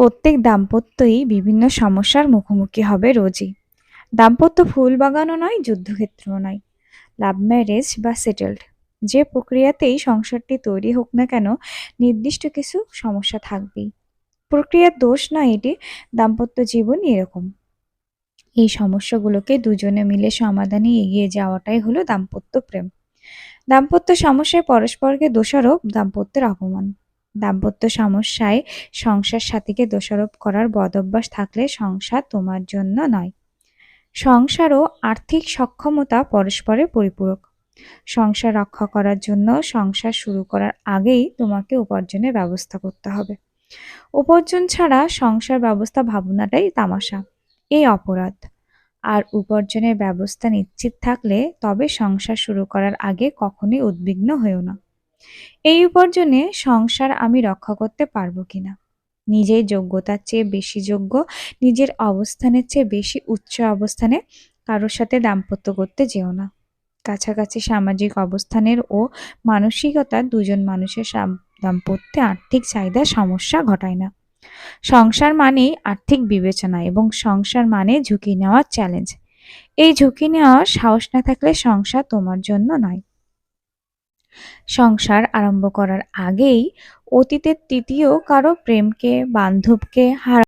প্রত্যেক দাম্পত্যই বিভিন্ন সমস্যার মুখোমুখি হবে রোজই। দাম্পত্য ফুল বাগানও নয়, যুদ্ধক্ষেত্রও নয়। লাভ ম্যারেজ বা সেটেলড। যে প্রক্রিয়াতেই সংসারটি তৈরি হোক না কেন, নির্দিষ্ট কিছু সমস্যা থাকবেই। প্রক্রিয়ার দোষ নয় এটি, দাম্পত্য জীবন এরকম। এই সমস্যাগুলোকে দুজনে মিলে সমাধানে এগিয়ে যাওয়াটাই হলো দাম্পত্য প্রেম। দাম্পত্য সমস্যায় পরস্পরকে দোষারোপ, দাম্পত্যের অপমান। দাম্পত্য সমস্যায় সংসার সাথীকে দোষারোপ করার বদভ্যাস থাকলে সংসার তোমার জন্য নয়। সংসার ও আর্থিক সক্ষমতা পরস্পরের পরিপূরক। সংসার রক্ষা করার জন্য সংসার শুরু করার আগেই তোমাকে উপার্জনের ব্যবস্থা করতে হবে। উপার্জন ছাড়া সংসার ব্যবস্থা ভাবনাটাই তামাশা, এই অপরাধ। আর উপার্জনের ব্যবস্থা নিশ্চিত থাকলে তবে সংসার শুরু করার আগে কখনোই উদ্বিগ্ন হয়েও না। এই উপার্জনে সংসার আমি রক্ষা করতে পারব কিনা? নিজের যোগ্যতার চেয়ে বেশি যোগ্য, নিজের অবস্থানের চেয়ে বেশি উচ্চ অবস্থানে কারোর সাথে দাম্পত্য করতে যেও না। কাছাকাছি সামাজিক অবস্থানের ও মানসিকতার দুজন মানুষের দাম্পত্যে আর্থিক চাহিদা সমস্যা ঘটায় না। সংসার মানেই আর্থিক বিবেচনা এবং সংসার মানে ঝুঁকি নেওয়ার চ্যালেঞ্জ এই ঝুঁকি নেওয়ার সাহস না থাকলে সংসার তোমার জন্য নয়। সংসার আরম্ভ করার আগেই অতীতের তৃতীয় কারও প্রেমকে বান্ধবকে হারা